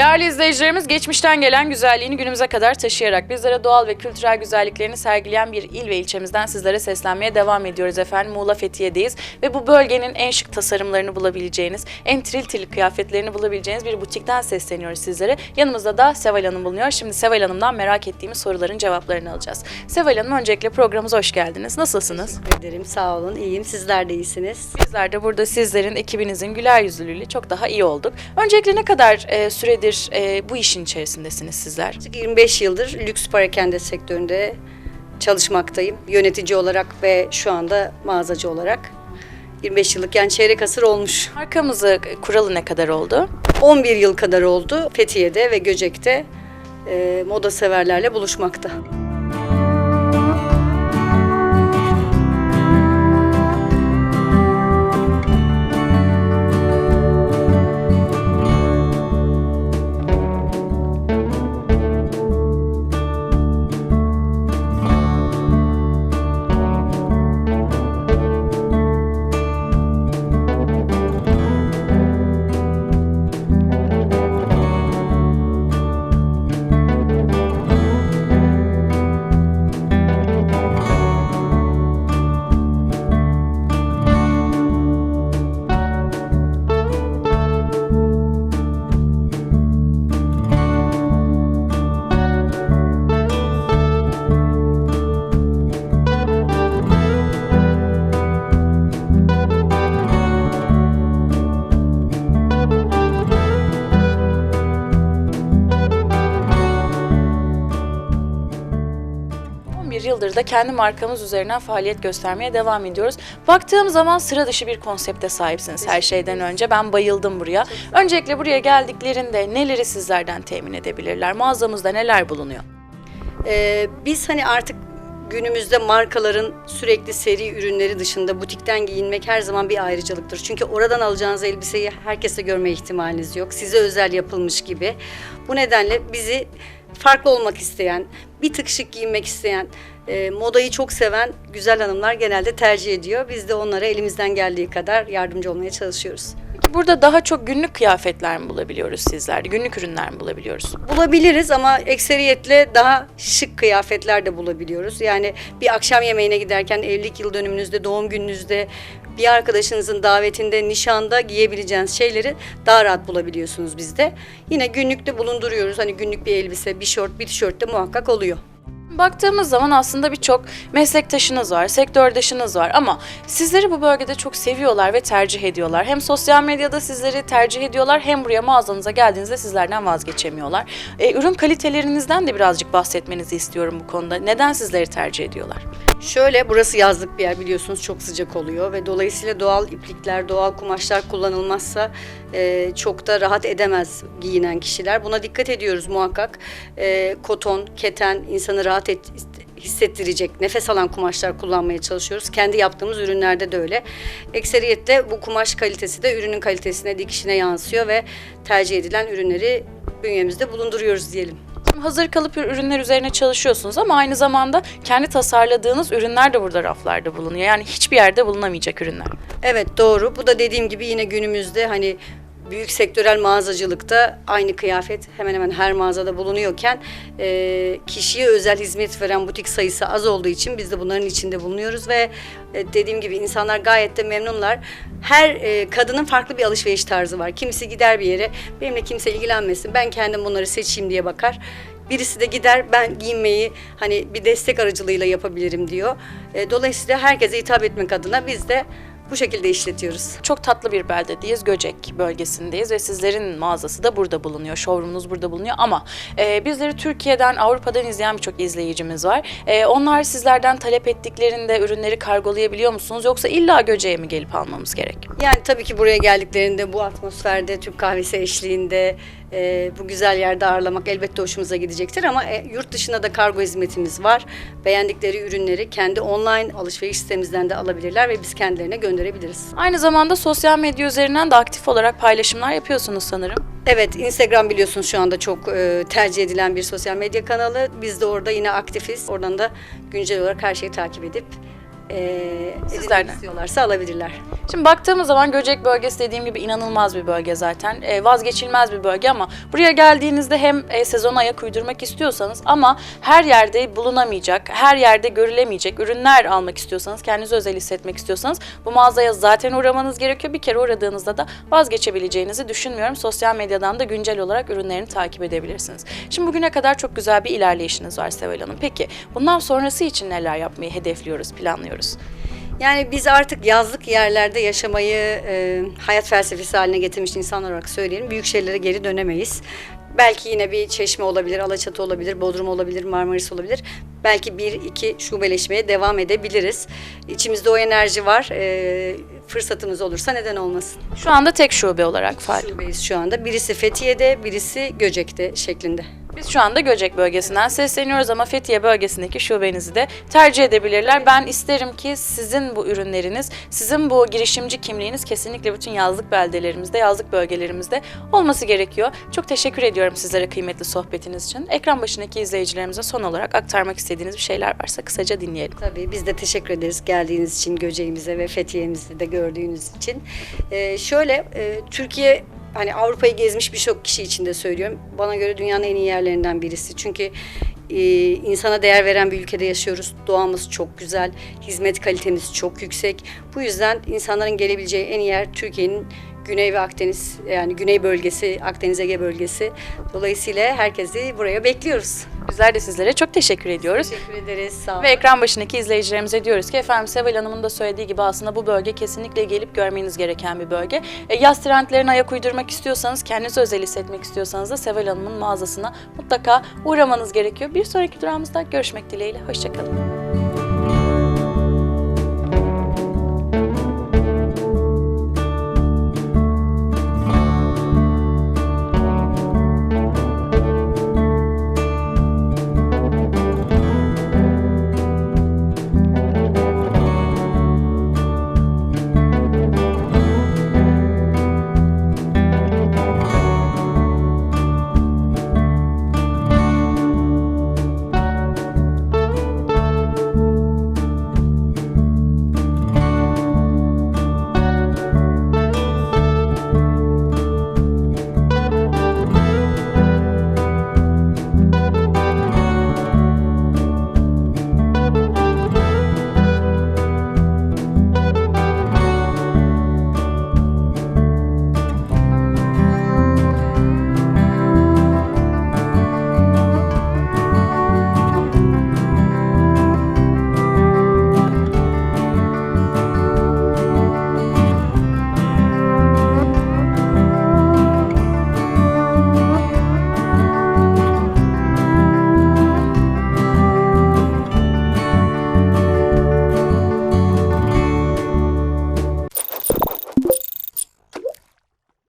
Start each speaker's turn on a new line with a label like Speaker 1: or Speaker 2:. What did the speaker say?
Speaker 1: Değerli izleyicilerimiz geçmişten gelen güzelliğini günümüze kadar taşıyarak bizlere doğal ve kültürel güzelliklerini sergileyen bir il ve ilçemizden sizlere seslenmeye devam ediyoruz efendim. Muğla Fethiye'deyiz ve bu bölgenin en şık tasarımlarını bulabileceğiniz, en tril tril kıyafetlerini bulabileceğiniz bir butikten sesleniyoruz sizlere. Yanımızda da Seval Hanım bulunuyor. Şimdi Seval Hanım'dan merak ettiğimiz soruların cevaplarını alacağız. Seval Hanım öncelikle programımıza hoş geldiniz. Nasılsınız?
Speaker 2: Teşekkür ederim. Sağ olun. İyiyim. Sizler de iyisiniz.
Speaker 1: Bizler de burada sizlerin, ekibinizin güler yüzlülüğüyle çok daha iyi olduk. Öncelikle ne kadar e, süredir e, bu işin içerisindesiniz sizler?
Speaker 2: Yaklaşık 25 yıldır lüks parakende sektöründe çalışmaktayım. Yönetici olarak ve şu anda mağazacı olarak. 25 yıllık yani çeyrek asır olmuş.
Speaker 1: Markamızı kuralı ne kadar oldu?
Speaker 2: 11 yıl kadar oldu Fethiye'de ve Göcek'te e, moda severlerle buluşmakta.
Speaker 1: Bir yıldır da kendi markamız üzerinden faaliyet göstermeye devam ediyoruz. Baktığım zaman sıra dışı bir konsepte sahipsiniz her şeyden önce. Ben bayıldım buraya. Öncelikle buraya geldiklerinde neleri sizlerden temin edebilirler? Mağazamızda neler bulunuyor?
Speaker 2: Ee, biz hani artık günümüzde markaların sürekli seri ürünleri dışında butikten giyinmek her zaman bir ayrıcalıktır. Çünkü oradan alacağınız elbiseyi herkese görme ihtimaliniz yok. Size özel yapılmış gibi. Bu nedenle bizi farklı olmak isteyen, bir tık şık giyinmek isteyen, e, modayı çok seven güzel hanımlar genelde tercih ediyor. Biz de onlara elimizden geldiği kadar yardımcı olmaya çalışıyoruz.
Speaker 1: Burada daha çok günlük kıyafetler mi bulabiliyoruz sizlerde? Günlük ürünler mi bulabiliyoruz?
Speaker 2: Bulabiliriz ama ekseriyetle daha şık kıyafetler de bulabiliyoruz. Yani bir akşam yemeğine giderken evlilik yıl dönümünüzde, doğum gününüzde, bir arkadaşınızın davetinde, nişanda giyebileceğiniz şeyleri daha rahat bulabiliyorsunuz bizde. Yine günlükte bulunduruyoruz. Hani günlük bir elbise, bir şort, bir tişört de muhakkak oluyor.
Speaker 1: Baktığımız zaman aslında birçok meslektaşınız var, sektördaşınız var ama sizleri bu bölgede çok seviyorlar ve tercih ediyorlar. Hem sosyal medyada sizleri tercih ediyorlar hem buraya mağazanıza geldiğinizde sizlerden vazgeçemiyorlar. E, ürün kalitelerinizden de birazcık bahsetmenizi istiyorum bu konuda. Neden sizleri tercih ediyorlar?
Speaker 2: Şöyle burası yazlık bir yer biliyorsunuz çok sıcak oluyor ve dolayısıyla doğal iplikler, doğal kumaşlar kullanılmazsa e, çok da rahat edemez giyinen kişiler. Buna dikkat ediyoruz muhakkak. E, koton, keten insanı rahat et, hissettirecek nefes alan kumaşlar kullanmaya çalışıyoruz. Kendi yaptığımız ürünlerde de öyle. Ekseriyette bu kumaş kalitesi de ürünün kalitesine, dikişine yansıyor ve tercih edilen ürünleri bünyemizde bulunduruyoruz diyelim.
Speaker 1: Hazır kalıp ürünler üzerine çalışıyorsunuz ama aynı zamanda kendi tasarladığınız ürünler de burada raflarda bulunuyor. Yani hiçbir yerde bulunamayacak ürünler.
Speaker 2: Evet doğru. Bu da dediğim gibi yine günümüzde hani büyük sektörel mağazacılıkta aynı kıyafet hemen hemen her mağazada bulunuyorken e, kişiye özel hizmet veren butik sayısı az olduğu için biz de bunların içinde bulunuyoruz ve e, dediğim gibi insanlar gayet de memnunlar. Her e, kadının farklı bir alışveriş tarzı var. Kimisi gider bir yere benimle kimse ilgilenmesin ben kendim bunları seçeyim diye bakar. Birisi de gider ben giyinmeyi hani bir destek aracılığıyla yapabilirim diyor. E, dolayısıyla herkese hitap etmek adına biz de bu şekilde işletiyoruz.
Speaker 1: Çok tatlı bir beldedeyiz. Göcek bölgesindeyiz ve sizlerin mağazası da burada bulunuyor. Showroom'unuz burada bulunuyor ama e, bizleri Türkiye'den, Avrupa'dan izleyen birçok izleyicimiz var. E, onlar sizlerden talep ettiklerinde ürünleri kargolayabiliyor musunuz yoksa illa Göcek'e mi gelip almamız gerek?
Speaker 2: Yani tabii ki buraya geldiklerinde bu atmosferde Türk kahvesi eşliğinde e, bu güzel yerde ağırlamak elbette hoşumuza gidecektir ama e, yurt dışına da kargo hizmetimiz var. Beğendikleri ürünleri kendi online alışveriş sitemizden de alabilirler ve biz kendilerine gönderebiliriz.
Speaker 1: Aynı zamanda sosyal medya üzerinden de aktif olarak paylaşımlar yapıyorsunuz sanırım.
Speaker 2: Evet Instagram biliyorsunuz şu anda çok e, tercih edilen bir sosyal medya kanalı. Biz de orada yine aktifiz. Oradan da güncel olarak her şeyi takip edip e,
Speaker 1: Sizlerden.
Speaker 2: edinmek istiyorlarsa alabilirler.
Speaker 1: Şimdi baktığımız zaman Göcek bölgesi dediğim gibi inanılmaz bir bölge zaten. E, vazgeçilmez bir bölge ama buraya geldiğinizde hem e, sezona ayak uydurmak istiyorsanız ama her yerde bulunamayacak, her yerde görülemeyecek ürünler almak istiyorsanız, kendinizi özel hissetmek istiyorsanız bu mağazaya zaten uğramanız gerekiyor. Bir kere uğradığınızda da vazgeçebileceğinizi düşünmüyorum. Sosyal medyadan da güncel olarak ürünlerini takip edebilirsiniz. Şimdi bugüne kadar çok güzel bir ilerleyişiniz var Seval Hanım. Peki bundan sonrası için neler yapmayı hedefliyoruz, planlıyoruz?
Speaker 2: Yani biz artık yazlık yerlerde yaşamayı e, hayat felsefesi haline getirmiş insanlar olarak söyleyelim. Büyük şehirlere geri dönemeyiz. Belki yine bir çeşme olabilir, Alaçatı olabilir, Bodrum olabilir, Marmaris olabilir. Belki bir iki şubeleşmeye devam edebiliriz. İçimizde o enerji var. E, fırsatımız olursa neden olmasın?
Speaker 1: Şu anda tek şube olarak faal.
Speaker 2: Şubeyiz şu anda. Birisi Fethiye'de, birisi Göcek'te şeklinde.
Speaker 1: Biz şu anda Göcek bölgesinden sesleniyoruz ama Fethiye bölgesindeki şubenizi de tercih edebilirler. Ben isterim ki sizin bu ürünleriniz, sizin bu girişimci kimliğiniz kesinlikle bütün yazlık beldelerimizde, yazlık bölgelerimizde olması gerekiyor. Çok teşekkür ediyorum sizlere kıymetli sohbetiniz için. Ekran başındaki izleyicilerimize son olarak aktarmak istediğiniz bir şeyler varsa kısaca dinleyelim.
Speaker 2: Tabii biz de teşekkür ederiz geldiğiniz için Göceğimize ve Fethiye'mizi de gördüğünüz için. Ee, şöyle e, Türkiye hani Avrupa'yı gezmiş birçok kişi için de söylüyorum. Bana göre dünyanın en iyi yerlerinden birisi. Çünkü e, insana değer veren bir ülkede yaşıyoruz. Doğamız çok güzel, hizmet kalitemiz çok yüksek. Bu yüzden insanların gelebileceği en iyi yer Türkiye'nin Güney ve Akdeniz yani Güney bölgesi, Akdeniz Ege bölgesi. Dolayısıyla herkesi buraya bekliyoruz.
Speaker 1: Bizler de sizlere çok teşekkür ediyoruz.
Speaker 2: Teşekkür ederiz. Sağ olun.
Speaker 1: Ve ekran başındaki izleyicilerimize diyoruz ki efendim Seval Hanım'ın da söylediği gibi aslında bu bölge kesinlikle gelip görmeniz gereken bir bölge. E, yaz trendlerine ayak uydurmak istiyorsanız, kendinizi özel hissetmek istiyorsanız da Seval Hanım'ın mağazasına mutlaka uğramanız gerekiyor. Bir sonraki durağımızda görüşmek dileğiyle. Hoşçakalın.